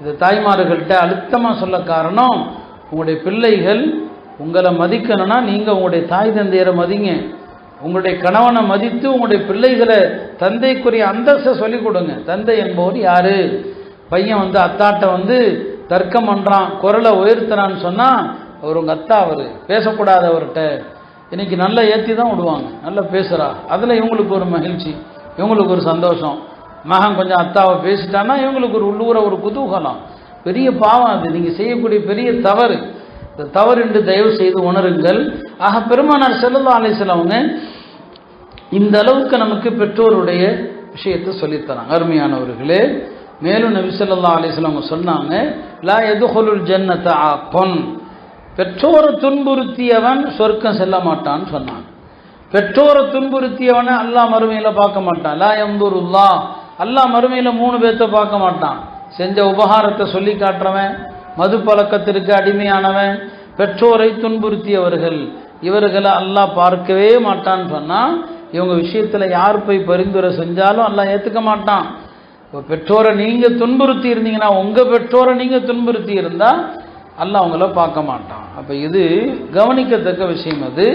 இது தாய்மார்கள்ட்ட அழுத்தமாக சொல்ல காரணம் உங்களுடைய பிள்ளைகள் உங்களை மதிக்கணும்னா நீங்கள் உங்களுடைய தாய் தந்தையரை மதிங்க. உங்களுடைய கணவனை மதித்து உங்களுடைய பிள்ளைகளை தந்தைக்குரிய அந்தஸ்தை சொல்லிக் கொடுங்க. தந்தை என்பவர் யார்? பையன் வந்து அத்தாட்ட வந்து தர்க்கம் பண்ணுறான் குரலை உயர்த்துறான்னு சொன்னால் அவர் உங்கள் அத்தா அவர். பேசக்கூடாது அவர்கிட்ட இன்னைக்கு நல்லா ஏற்றி தான் விடுவாங்க. நல்லா பேசுகிறா அதில் இவங்களுக்கு ஒரு மகிழ்ச்சி இவங்களுக்கு ஒரு சந்தோஷம். மகன் கொஞ்சம் அத்தாவை பேசிட்டான்னா இவங்களுக்கு ஒரு உள்ளூர ஒரு குதூகலம். பெரிய பாவம் அது. நீங்கள் செய்யக்கூடிய பெரிய தவறு. இந்த தவறு என்று தயவு செய்து உணருங்கள். ஆக பெருமானார் செல்லல்லா அலிஸ்லவங்க இந்த அளவுக்கு நமக்கு பெற்றோருடைய விஷயத்தை சொல்லித்தராங்க. அருமையானவர்களே மேலும் நபி ஸல்லல்லாஹு அலைஹி அவங்க சொன்னாங்க லா எதுஹுலுல் ஜன்னத பொன் பெற்றோரை துன்புறுத்தியவன் சொர்க்கம் செல்ல மாட்டான்னு சொன்னாங்க. பெற்றோரை துன்புறுத்தியவனை அல்லாஹ் மறுமையில் பார்க்க மாட்டான். லா எம்புருல்லா அல்லாஹ் மறுமையில் மூணு பேர்த்த பார்க்க மாட்டான். செஞ்ச உபகாரத்தை சொல்லி காட்டுறவன் மது பழக்கத்திற்கு அடிமையானவன் பெற்றோரை துன்புறுத்தியவர்கள். இவர்களை அல்லாஹ் பார்க்கவே மாட்டான்னு சொன்னால் இவங்க விஷயத்தில் யார் போய் பரிந்துரை செஞ்சாலும் அல்லாஹ் ஏற்றுக்க மாட்டான். இப்போ பெற்றோரை நீங்கள் துன்புறுத்தி இருந்தீங்கன்னா உங்கள் பெற்றோரை நீங்கள் துன்புறுத்தி இருந்தால் அல்லாஹ் அவங்கள பார்க்க மாட்டான். அப்போ இது கவனிக்கத்தக்க விஷயம் அது.